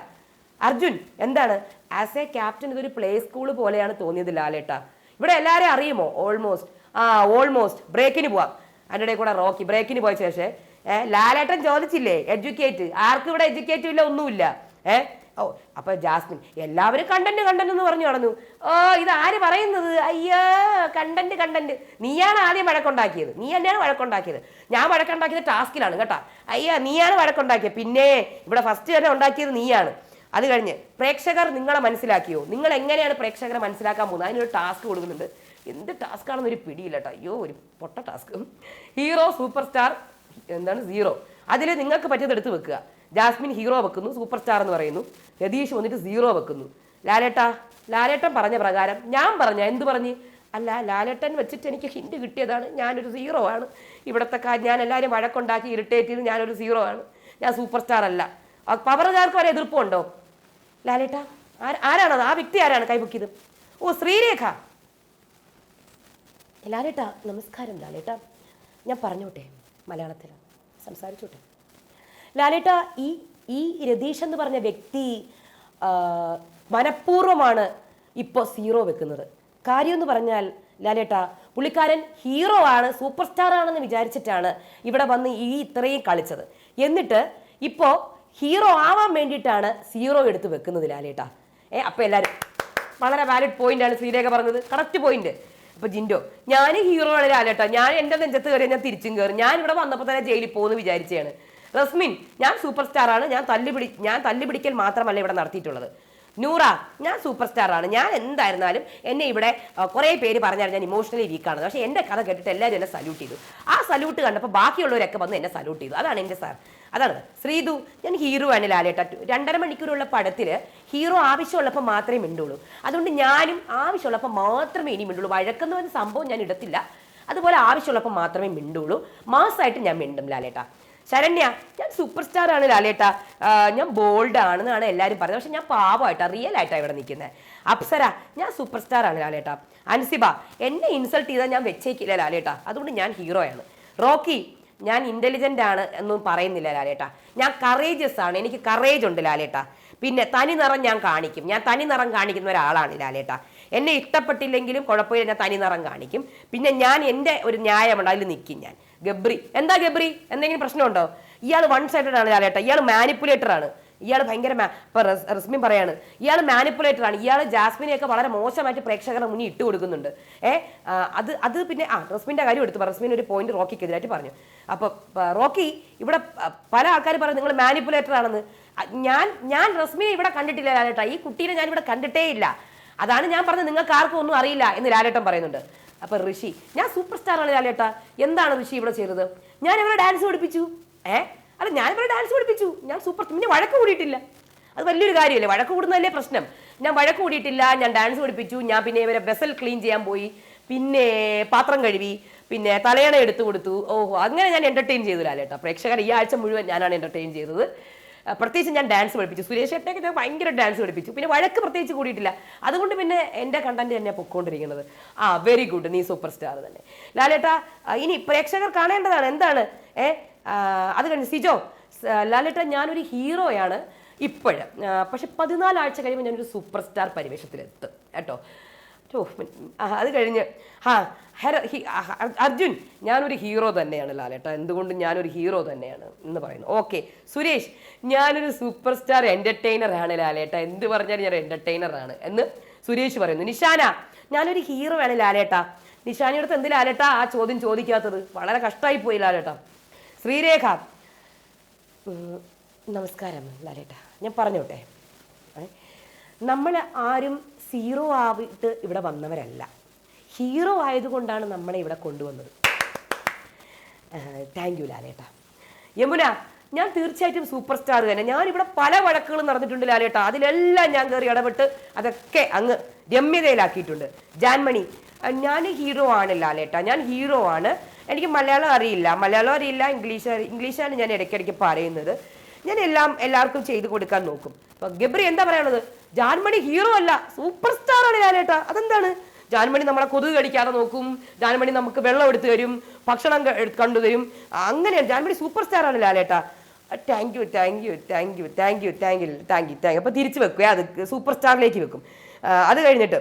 അർജുൻ എന്താണ്? ആസ് എ ക്യാപ്റ്റൻ ഇതൊരു പ്ലേ സ്കൂൾ പോലെയാണ് തോന്നിയത് ലാലേട്ട. ഇവിടെ എല്ലാവരെയും അറിയുമോ? ഓൾമോസ്റ്റ് ആ ഓൾമോസ്റ്റ് ബ്രേക്കിന് പോവാം. അതിന്റെ കൂടെ റോക്കി ബ്രേക്കിന് പോയ ശേഷം ഏഹ് ലാലേട്ടൻ ചോദിച്ചില്ലേ എഡ്യൂക്കേറ്റ് ആർക്കും ഇവിടെ എഡ്യൂക്കേറ്റ് ഇല്ല ഒന്നുമില്ല. ഏ ഓ അപ്പൊ ജാസ്മിൻ എല്ലാവരും കണ്ടന്റ് കണ്ടന്റ് എന്ന് പറഞ്ഞു നടന്നു. ഓ ഇത് ആര് പറയുന്നത്? അയ്യോ കണ്ടന്റ് കണ്ടന്റ് നീയാണ് ആദ്യം വഴക്കുണ്ടാക്കിയത്. നീ തന്നെയാണ് വഴക്കുണ്ടാക്കിയത്. ഞാൻ വഴക്കുണ്ടാക്കിയത് ടാസ്കിലാണ് കേട്ടോ. അയ്യോ നീയാണ് വഴക്കുണ്ടാക്കിയത്. പിന്നെ ഇവിടെ ഫസ്റ്റ് തന്നെ ഉണ്ടാക്കിയത് നീയാണ്. അത് കഴിഞ്ഞ് പ്രേക്ഷകർ നിങ്ങളെ മനസ്സിലാക്കിയോ? നിങ്ങൾ എങ്ങനെയാണ് പ്രേക്ഷകരെ മനസ്സിലാക്കാൻ പോകുന്നത്? അതിനൊരു ടാസ്ക് കൊടുക്കുന്നുണ്ട്. എന്ത് ടാസ്ക് ആണെന്ന് ഒരു പിടിയില്ല കേട്ടോ. അയ്യോ ഒരു പൊട്ട ടാസ്ക് ഹീറോ സൂപ്പർ സ്റ്റാർ എന്താണ്? സീറോ അതിൽ നിങ്ങൾക്ക് പറ്റിയത് എടുത്ത് വെക്കുക. ജാസ്മിൻ ഹീറോ വെക്കുന്നു സൂപ്പർ സ്റ്റാർ എന്ന് പറയുന്നു. രതീഷ് വന്നിട്ട് സീറോ വെക്കുന്നു. ലാലേട്ട ലാലേട്ടൻ പറഞ്ഞ പ്രകാരം ഞാൻ പറഞ്ഞ എന്ത് പറഞ്ഞ്? അല്ല ലാലേട്ടൻ വെച്ചിട്ട് എനിക്ക് ഹിൻഡ് കിട്ടിയതാണ്. ഞാനൊരു സീറോ ആണ്. ഇവിടുത്തെ കാര്യം ഞാൻ എല്ലാവരും വഴക്കുണ്ടാക്കി ഇറിറ്റേറ്റ് ചെയ്ത് ഞാനൊരു സീറോ ആണ്. ഞാൻ സൂപ്പർ സ്റ്റാർ അല്ല. പവറുകാർക്ക് വരെ എതിർപ്പുണ്ടോ ലാലേട്ട ആരാണത്? ആ വ്യക്തി ആരാണ് കൈപൊക്കിയത്? ഓ ശ്രീരേഖ. ലാലേട്ട നമസ്കാരം ലാലേട്ട. ഞാൻ പറഞ്ഞോട്ടെ മലയാളത്തിൽ. സംസാരിച്ചോട്ടെ. ലാലേട്ട ഈ ഈ രതീഷ് എന്ന് പറഞ്ഞ വ്യക്തി മനഃപൂർവമാണ് ഇപ്പോൾ സീറോ വെക്കുന്നത്. കാര്യം എന്ന് പറഞ്ഞാൽ ലാലേട്ട പുള്ളിക്കാരൻ ഹീറോ ആണ് സൂപ്പർ സ്റ്റാർ ആണെന്ന് വിചാരിച്ചിട്ടാണ് ഇവിടെ വന്ന് ഈ ഇത്രയും കളിച്ചത്. എന്നിട്ട് ഇപ്പോൾ ഹീറോ ആവാൻ വേണ്ടിയിട്ടാണ് സീറോ എടുത്ത് വെക്കുന്നത് ലാലേട്ട. ഏ അപ്പോൾ എല്ലാവരും വളരെ വാലിഡ് പോയിന്റ് ആണ് ശ്രീരേഖ പറഞ്ഞത്. കറക്റ്റ് പോയിന്റ് അപ്പൊ ജിൻഡോ ഞാൻ ഹീറോ ആണ് ലാലേട്ട. ഞാൻ എന്റെ നെഞ്ചത്ത് കയറി ഞാൻ തിരിച്ചും കയറി ഞാൻ ഇവിടെ വന്നപ്പോൾ തന്നെ ജയിലിൽ പോകുന്നു വിചാരിച്ചാണ് റസ്മിൻ ഞാൻ സൂപ്പർ സ്റ്റാർ ആണ്. ഞാൻ തല്ലുപിടി ഞാൻ തല്ലുപിടിക്കൽ മാത്രമല്ല ഇവിടെ നടത്തിയിട്ടുള്ളത്. നൂറ ഞാൻ സൂപ്പർ സ്റ്റാർ ആണ്. ഞാൻ എന്തായിരുന്നാലും എന്നെ ഇവിടെ കുറേ പേര് പറഞ്ഞാൽ ഞാൻ ഇമോഷണലി വീക്കാണ് പക്ഷേ എന്റെ കഥ കേട്ടിട്ട് എല്ലാവരും എന്നെ സല്യൂട്ട് ചെയ്തു. ആ സല്യൂട്ട് കണ്ടപ്പോൾ ബാക്കിയുള്ളവരൊക്കെ വന്ന് എന്നെ സല്യൂട്ട് ചെയ്തു. അതാണ് എന്റെ സാർ അതാണ് ശ്രീതു ഞാൻ ഹീറോ ആണ് ലാലേട്ട. രണ്ടര മണിക്കൂറുള്ള പടത്തിൽ ഹീറോ ആവശ്യമുള്ളപ്പോൾ മാത്രമേ മിണ്ടുള്ളൂ. അതുകൊണ്ട് ഞാനും ആവശ്യമുള്ളപ്പോൾ മാത്രമേ ഇനി മിണ്ടുള്ളൂ. വഴക്കെന്ന് പറഞ്ഞ സംഭവം ഞാൻ ഇടത്തില്ല. അതുപോലെ ആവശ്യമുള്ളപ്പോൾ മാത്രമേ മിണ്ടുള്ളൂ. മാസമായിട്ട് ഞാൻ മിണ്ടും ലാലേട്ട. ശരണ്യ ഞാൻ സൂപ്പർ സ്റ്റാർ ആണ് ലാലേട്ട. ഞാൻ ബോൾഡ് ആണെന്നാണ് എല്ലാവരും പറയുന്നത്. പക്ഷെ ഞാൻ പാവമായിട്ടാണ് റിയൽ ആയിട്ടാണ് ഇവിടെ നിൽക്കുന്നത് അപ്സര ഞാൻ സൂപ്പർ സ്റ്റാർ ആണ് ലാലേട്ട. അൻസിബ എന്നെ ഇൻസൾട്ട് ചെയ്താൽ ഞാൻ വെച്ചേക്കില്ല ലാലേട്ട. അതുകൊണ്ട് ഞാൻ ഹീറോയാണ് റോക്കി ഞാൻ ഇന്റലിജന്റ് ആണ് എന്നും പറയുന്നില്ല ലാലേട്ട. ഞാൻ കറേജസ് ആണ്. എനിക്ക് കറേജ് ഉണ്ട് ലാലേട്ട. പിന്നെ തനി നിറം ഞാൻ കാണിക്കും. ഞാൻ തനി നിറം കാണിക്കുന്ന ഒരാളാണ് ലാലേട്ട. എന്നെ ഇഷ്ടപ്പെട്ടില്ലെങ്കിലും കുഴപ്പമില്ല ഞാൻ തനി നിറം കാണിക്കും. പിന്നെ ഞാൻ എന്റെ ഒരു ന്യായമുണ്ട് അതിൽ നിൽക്കും ഞാൻ. ഗബ്രി. എന്താ ഗബ്രി? എന്തെങ്കിലും പ്രശ്നമുണ്ടോ? ഇയാൾ വൺ സൈഡഡ് ആണ് ലാലേട്ട ഇയാൾ മാനിപ്പുലേറ്റർ ആണ്. ഇയാൾ ഭയങ്കര ഇപ്പൊ റസ്- റസ്മിൻ പറയാണ് ഇയാൾ മാനിപ്പുലേറ്റർ ആണ്. ഇയാൾ ജാസ്മിനെയൊക്കെ വളരെ മോശമായിട്ട് പ്രേക്ഷകരുടെ മുന്നിൽ ഇട്ട് കൊടുക്കുന്നുണ്ട്. ഏ? അത് അത് പിന്നെ ആ റസ്മിന്റെ കാര്യം എടുത്തു. റസ്മിൻ ഒരു പോയിന്റ് റോക്കിക്കെതിരായിട്ട് പറഞ്ഞു. അപ്പൊ റോക്കി ഇവിടെ പല ആൾക്കാർ പറയും നിങ്ങൾ മാനിപ്പുലേറ്റർ ആണെന്ന്. ഞാൻ ഞാൻ റസ്മിനെ ഇവിടെ കണ്ടിട്ടില്ല ലാലേട്ടാ ഈ കുട്ടീനെ ഞാൻ ഇവിടെ കണ്ടിട്ടേ ഇല്ല. അതാണ് ഞാൻ പറഞ്ഞത്. നിങ്ങൾക്ക് ആർക്കും ഒന്നും അറിയില്ല എന്ന് ലാലേട്ടൻ പറയുന്നുണ്ട്. അപ്പൊ ഋഷി ഞാൻ സൂപ്പർ സ്റ്റാർ ആണ് ലാലേട്ട. എന്താണ് ഋഷി ഇവിടെ ചെയ്തത്? ഞാൻ ഇവരെ ഡാൻസ് പഠിപ്പിച്ചു. ഏ? അല്ല ഞാൻ ഇവരെ ഡാൻസ് പഠിപ്പിച്ചു. ഞാൻ സൂപ്പർ പിന്നെ വഴക്ക് കൂടിയിട്ടില്ല. അത് വലിയൊരു കാര്യമല്ലേ? വഴക്ക് കൂടുന്നതല്ലേ പ്രശ്നം. ഞാൻ വഴക്ക് കൂടിയിട്ടില്ല. ഞാൻ ഡാൻസ് പഠിപ്പിച്ചു. ഞാൻ പിന്നെ ഇവരെ വെസൽ ക്ലീൻ ചെയ്യാൻ പോയി. പിന്നെ പാത്രം കഴുകി. പിന്നെ തലയണ എടുത്തു കൊടുത്തു. ഓഹോ അങ്ങനെ ഞാൻ എന്റർടൈൻ ചെയ്തു ലാലേട്ടാ. പ്രേക്ഷകർ ഈ ആഴ്ച മുഴുവൻ ഞാനാണ് എന്റർടൈൻ ചെയ്തത്. പ്രത്യേകിച്ച് ഞാൻ ഡാൻസ് പഠിപ്പിച്ചു. സുരേഷ് ഏട്ടനൊക്കെ ഞാൻ ഭയങ്കര ഡാൻസ് പഠിപ്പിച്ചു. പിന്നെ വഴക്ക് പ്രത്യേകിച്ച് കൂടിയിട്ടില്ല. അതുകൊണ്ട് പിന്നെ എന്റെ കണ്ടന്റ് തന്നെ പൊക്കോണ്ടിരിക്കുന്നത്. ആ വെരി ഗുഡ് നീ സൂപ്പർ സ്റ്റാർ തന്നെ. ലാലേട്ടാ ഇനി പ്രേക്ഷകർ കാണേണ്ടതാണ്. എന്താണ്? ഏ അത് കഴിഞ്ഞ് സിജോ ലാലേട്ടാ ഞാനൊരു ഹീറോയാണ് ഇപ്പോഴും. പക്ഷെ പതിനാലാഴ്ച കഴിയുമ്പോൾ ഞാനൊരു സൂപ്പർ സ്റ്റാർ പരിവേഷത്തിലെത്തും. കേട്ടോ? ഓ, അത് കഴിഞ്ഞ്. ആ ഹര ഹി- അർജുൻ ഞാനൊരു ഹീറോ തന്നെയാണ് ലാലേട്ട. എന്തുകൊണ്ടും ഞാനൊരു ഹീറോ തന്നെയാണ് എന്ന് പറയുന്നു. ഓക്കെ സുരേഷ് ഞാനൊരു സൂപ്പർ സ്റ്റാർ എന്റർടൈനറാണ് ലാലേട്ട. എന്ത് പറഞ്ഞാലും ഞാൻ എന്റർടൈനറാണ് എന്ന് സുരേഷ് പറയുന്നു. നിഷാന ഞാനൊരു ഹീറോ ആണ് ലാലേട്ട. നിഷാനയുടെ എന്ത് ലാലേട്ട ആ ചോദ്യം ചോദിക്കാത്തത്? വളരെ കഷ്ടമായി പോയി ലാലേട്ട. ശ്രീരേഖ നമസ്കാരം ലാലേട്ട. ഞാൻ പറഞ്ഞോട്ടെ. നമ്മൾ ആരും സീറോ ആയിട്ട് ഇവിടെ വന്നവരല്ല. ഹീറോ ആയതുകൊണ്ടാണ് നമ്മളെ ഇവിടെ കൊണ്ടുവന്നത്. താങ്ക് യു ലാലേട്ട. യമുന ഞാൻ തീർച്ചയായിട്ടും സൂപ്പർ സ്റ്റാർ തന്നെ. ഞാൻ ഇവിടെ പല വഴക്കുകളും നടന്നിട്ടുണ്ട് ലാലേട്ട. അതിലെല്ലാം ഞാൻ കയറി ഇടപെട്ട് അതൊക്കെ അങ്ങ് രമ്യതയിലാക്കിയിട്ടുണ്ട്. ജാൻമണി ഞാൻ ഹീറോ ആണ് ലാലേട്ട. ഞാൻ ഹീറോ ആണ്. എനിക്ക് മലയാളം അറിയില്ല. മലയാളം അറിയില്ല ഇംഗ്ലീഷ് ഇംഗ്ലീഷാണ് ഞാൻ ഇടയ്ക്കിടയ്ക്ക് പറയുന്നത്. ഞാൻ എല്ലാം എല്ലാവർക്കും ചെയ്തു കൊടുക്കാൻ നോക്കും. അപ്പൊ ഗബ്രി എന്താ പറയണത് ജാൻമണി ഹീറോ അല്ല സൂപ്പർ സ്റ്റാർ ആണ് ലാലേട്ട. അതെന്താണ്? ജാൻമണി നമ്മളെ കൊതുക് കടിക്കാതെ നോക്കും ജാൻമണി നമുക്ക് വെള്ളം എടുത്തു തരും ഭക്ഷണം കണ്ടു തരും. അങ്ങനെയാണ്. ജാൻമണി സൂപ്പർ സ്റ്റാർ ആണ് ലാലേട്ട. Thank you thank you thank you thank you thank you thank you thank you അപ്പൊ തിരിച്ചു വെക്കുക അത് സൂപ്പർ സ്റ്റാറിലേക്ക് വെക്കും അത് കഴിഞ്ഞിട്ട്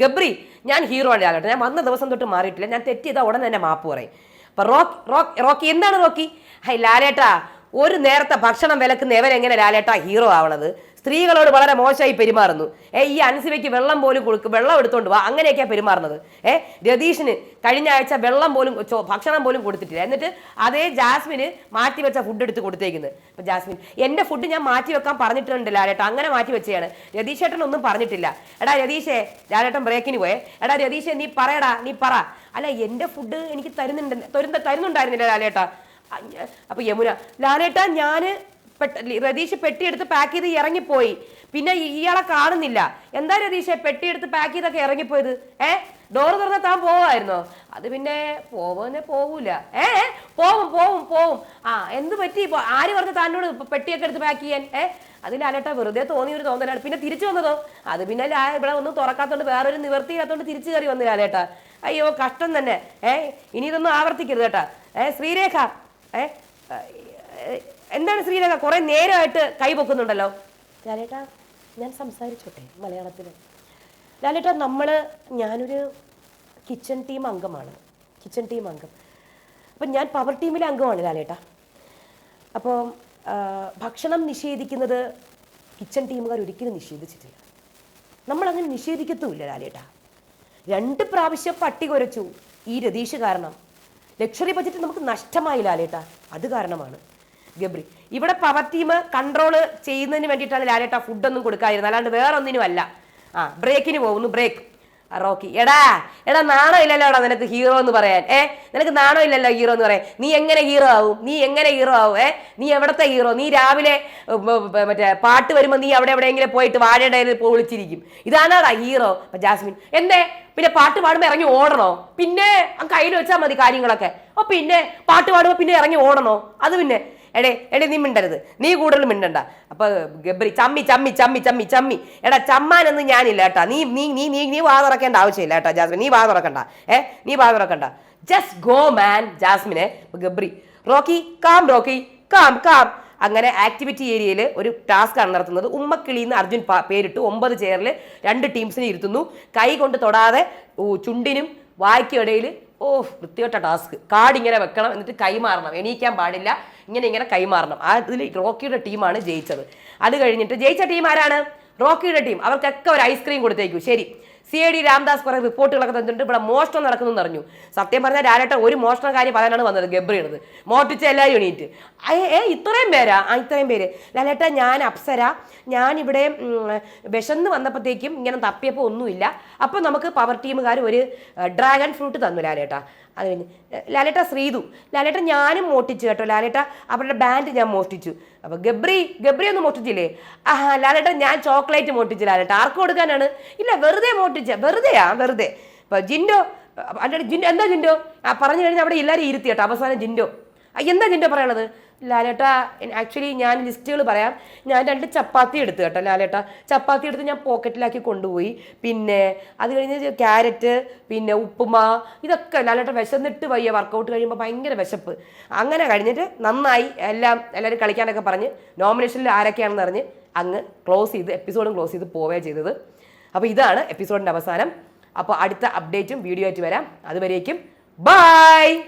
ഗബ്രി ഞാൻ ഹീറോ ആണ് ലാലേട്ട. ഞാൻ വന്ന ദിവസം തൊട്ട് മാറിയിട്ടില്ല. ഞാൻ തെറ്റ് ചെയ്താൽ ഉടനെ തന്നെ മാപ്പ് പറയും. അപ്പൊ റോക്ക് റോക്ക് റോക്കി എന്താണ് റോക്കി? ഹൈ ലാലേട്ടാ ഒരു നേരത്തെ ഭക്ഷണം വിലക്കുന്ന എവൻ എങ്ങനെ ലാലേട്ടാ ഹീറോ ആവണത്? സ്ത്രീകളോട് വളരെ മോശമായി പെരുമാറുന്നു. ഏ ഈ അൻസിബയ്ക്ക് വെള്ളം പോലും കൊടുക്കും വെള്ളം എടുത്തോണ്ട് പോവാ അങ്ങനെയൊക്കെയാണ് പെരുമാറുന്നത്. ഏ രതീഷിന് കഴിഞ്ഞ ആഴ്ച വെള്ളം പോലും ഭക്ഷണം പോലും കൊടുത്തിട്ടില്ല. എന്നിട്ട് അതേ ജാസ്മിന് മാറ്റി വെച്ച ഫുഡ് എടുത്ത് കൊടുത്തേക്കുന്നത് അപ്പൊ ജാസ്മിൻ എന്റെ ഫുഡ് ഞാൻ മാറ്റി വെക്കാൻ പറഞ്ഞിട്ടുണ്ട് ലാലേട്ട അങ്ങനെ മാറ്റി വെച്ചതാണ് രതീഷ് ഏട്ടൻ ഒന്നും പറഞ്ഞിട്ടില്ല. എടാ രതീഷേ ലാലേട്ടൻ ബ്രേക്കിന് പോയേ. എടാ രതീഷേ നീ പറയടാ നീ പറ. അല്ല എന്റെ ഫുഡ് എനിക്ക് തരുന്നുണ്ട് തരുന്ന തരുന്നുണ്ടായിരുന്നില്ല ലാലേട്ട. അപ്പൊ യമുന ലാലേട്ട പെട്ട രതീഷ് പെട്ടിയെടുത്ത് പാക്ക് ചെയ്ത് ഇറങ്ങിപ്പോയി. പിന്നെ ഇയാളെ കാണുന്നില്ല. എന്താ രതീഷെ പെട്ടിയെടുത്ത് പാക്ക് ചെയ്തൊക്കെ ഇറങ്ങിപ്പോയത്? ഏ? ഡോറ് തുറന്ന താൻ പോവായിരുന്നോ? അത് പിന്നെ പോവുന്നെ പോവൂല. ഏ പോവും പോവും പോവും. ആ എന്ത് പറ്റി? ആര് പറഞ്ഞു താനോട് പെട്ടിയൊക്കെ എടുത്ത് പാക്ക് ചെയ്യാൻ? ഏ? അതിൽ അലട്ട വെറുതെ തോന്നിയ ഒരു തോന്നലാണ്. പിന്നെ തിരിച്ചു വന്നതോ? അത് പിന്നെ ഇവിടെ ഒന്നും തുറക്കാത്തോണ്ട് വേറൊരു നിവർത്തിയില്ലാത്തോണ്ട് തിരിച്ചു കയറി വന്നു ലാലേട്ടാ അയ്യോ കഷ്ടം തന്നെ. ഏ? ഇനി ഇതൊന്നും ആവർത്തിക്കരുത് കേട്ടാ. ഏ ശ്രീരേഖ. ഏ, എന്താണ് ശ്രീരേഖ കുറെ നേരമായിട്ട് കൈ പൊക്കുന്നുണ്ടല്ലോ. ലാലേട്ടാ ഞാൻ സംസാരിച്ചോട്ടെ മലയാളത്തിൽ ലാലേട്ടാ നമ്മൾ ഞാനൊരു കിച്ചൺ ടീം അംഗമാണ്. കിച്ചൺ ടീം അംഗം. അപ്പം ഞാൻ പവർ ടീമിലെ അംഗമാണ് ലാലേട്ടാ. അപ്പോൾ ഭക്ഷണം നിഷേധിക്കുന്നത് കിച്ചൺ ടീമുകാർ ഒരിക്കലും നിഷേധിച്ചിട്ടില്ല. നമ്മളങ്ങനെ നിഷേധിക്കത്തുമില്ല ലാലേട്ടാ. രണ്ട് പ്രാവശ്യം പട്ടി കുരച്ചു ഈ രതീഷ് കാരണം. ലക്ഷറി ബജറ്റ് നമുക്ക് നഷ്ടമായി ലാലേട്ടാ. അത് കാരണമാണ്. ഗബ്രി. ഇവിടെ പവർ ടീം കൺട്രോൾ ചെയ്യുന്നതിന് വേണ്ടിയിട്ടാണ് ലാലേട്ട ഫുഡൊന്നും കൊടുക്കാതിരുന്നത്. അല്ലാണ്ട് വേറെ ഒന്നിനും അല്ല ആ ബ്രേക്കിന് പോകുന്നു ബ്രേക്ക് റോക്കി. എടാ എടാ നാണോ ഇല്ലല്ലോ എടാ നിനക്ക് ഹീറോ എന്ന് പറയാൻ. ഏ നിനക്ക് നാണോ ഇല്ലല്ലോ ഹീറോ എന്ന് പറയാൻ. നീ എങ്ങനെ ഹീറോ ആവും? നീ എങ്ങനെ ഹീറോ ആവും? ഏ നീ എവിടത്തെ ഹീറോ നീ രാവിലെ മറ്റേ പാട്ട് വരുമ്പോൾ നീ അവിടെ എവിടെയെങ്കിലും പോയിട്ട് വാഴയുടെ വിളിച്ചിരിക്കും. ഇതാണാടാ ഹീറോ ജാസ്മിൻ എന്തേ? പിന്നെ പാട്ട് പാടുമ്പോൾ ഇറങ്ങി ഓടണോ? പിന്നെ കയ്യിൽ വെച്ചാൽ മതി കാര്യങ്ങളൊക്കെ. ഓ പിന്നെ പാട്ട് പാടുമ്പോൾ പിന്നെ ഇറങ്ങി ഓടണോ? അത് പിന്നെ എടേ എടേ നീ മിണ്ടരുത്. നീ കൂടുതൽ മിണ്ടണ്ട. അപ്പൊ ഗബ്രി ചമ്മി ചമ്മി ചമ്മി ചമ്മി ചമ്മി. എടാ ചമ്മാനൊന്നും ഞാനില്ല കേട്ടാ. നീ നീ നീ നീ നീ വാ തുറക്കേണ്ട ആവശ്യമില്ല കേട്ടാ ജാസ്മിൻ. നീ വാ തുറക്കണ്ട. ഏ നീ വാ തുറക്കണ്ട. ജസ്റ്റ് ഗോ മാൻ ജാസ്മിനെ. Gabri Rocky calm Rocky. Calm calm അങ്ങനെ ആക്ടിവിറ്റി ഏരിയയിൽ ഒരു ടാസ്ക് ആണ് നടത്തുന്നത്. ഉമ്മക്കിളി എന്ന് അർജുൻ പേരിട്ട്. ഒമ്പത് ചെയറിൽ രണ്ട് ടീംസിനെ ഇരുത്തുന്നു. കൈ കൊണ്ട് തൊടാതെ ചുണ്ടിനും വായ്ക്കും ഇടയിൽ ഓ വൃത്തികെട്ട ടാസ്ക് കാർഡ് ഇങ്ങനെ വെക്കണം എന്നിട്ട് കൈമാറണം എണീക്കാൻ പാടില്ല. ഇങ്ങനെ ഇങ്ങനെ കൈമാറണം ആ ഇതിൽ റോക്കിയുടെ ടീമാണ് ജയിച്ചത്. അത് കഴിഞ്ഞിട്ട് ജയിച്ച ടീം ആരാണ്? റോക്കിയുടെ ടീം അവർക്കൊക്കെ ഒരു ഐസ്ക്രീം കൊടുത്തേക്കു. ശരി. സി ഐ ഡി രാംദാസ് കുറെ റിപ്പോർട്ടുകളൊക്കെ തന്നിട്ടുണ്ട്. ഇവിടെ മോഷണം നടക്കുന്നു അറിഞ്ഞു. സത്യം പറഞ്ഞാൽ രാരട്ട ഒരു മോഷണ കാര്യം പറയാനാണ് വന്നത് ഗബ്രിയുടെ മോട്ടിച്ച എല്ലാവരും എണീറ്റ്. ഏ ഇത്രയും പേരാ? ആ ഇത്രയും പേര്. ലാലേട്ട ഞാൻ അപ്സര. ഞാനിവിടെ ഇവിടെ വിശന്ന് വന്നപ്പോഴത്തേക്കും ഇങ്ങനെ തപ്പിയപ്പോൾ ഒന്നുമില്ല. അപ്പോൾ നമുക്ക് പവർ ടീമുകാർ ഒരു ഡ്രാഗൺ ഫ്രൂട്ട് തന്നു ലാലേട്ട. അത് കഴിഞ്ഞ്. ലാലേട്ട ശ്രീതു. ലാലേട്ട ഞാനും മോട്ടിച്ചു കേട്ടോ. ലാലേട്ട അവരുടെ ബാൻഡ് ഞാൻ മോഷ്ടിച്ചു. അപ്പൊ ഗബ്രി ഗബ്രി ഒന്നും മോഷ്ടിച്ചില്ലേ? ആ ലാലേട്ട ഞാൻ ചോക്ലേറ്റ് മോട്ടിച്ചു ലാലേട്ട. ആർക്ക് കൊടുക്കാനാണ്? ഇല്ല വെറുതെ മോട്ടിച്ച വെറുതെയാ വെറുതെ. അപ്പോൾ ജിൻഡോ അല്ല ജിൻഡോ എന്താ ജിൻഡോ? ആ പറഞ്ഞു കഴിഞ്ഞാൽ അവിടെ എല്ലാവരും ഇരുത്തി കേട്ടോ. അവസാനം ജിൻഡോ. എന്താ ജിൻഡോ പറയണത് ലാലേട്ട ആക്ച്വലി ഞാൻ ലിസ്റ്റുകൾ പറയാം. ഞാൻ രണ്ട് ചപ്പാത്തി എടുത്തു കേട്ടോ ലാലേട്ട. ചപ്പാത്തി എടുത്ത് ഞാൻ പോക്കറ്റിലാക്കി കൊണ്ടുപോയി. പിന്നെ അത് കഴിഞ്ഞ് ക്യാരറ്റ് പിന്നെ ഉപ്പുമാ ഇതൊക്കെ ലാലേട്ട വിശന്നിട്ട് വയ്യ. വർക്കൗട്ട് കഴിയുമ്പോൾ ഭയങ്കര വിശപ്പ്. അങ്ങനെ കഴിഞ്ഞിട്ട് നന്നായി എല്ലാം എല്ലാവരും കളിക്കാനൊക്കെ പറഞ്ഞ് നോമിനേഷനിൽ ആരൊക്കെയാണെന്ന് അറിഞ്ഞ് അങ്ങ് ക്ലോസ് ചെയ്ത് എപ്പിസോഡും ക്ലോസ് ചെയ്ത് പോവുകയാണ് ചെയ്തത്. അപ്പോൾ ഇതാണ് എപ്പിസോഡിന്റെ അവസാനം. അപ്പോൾ അടുത്ത അപ്ഡേറ്റും വീഡിയോ ആയിട്ട് വരാം. അതുവരേക്കും ബൈ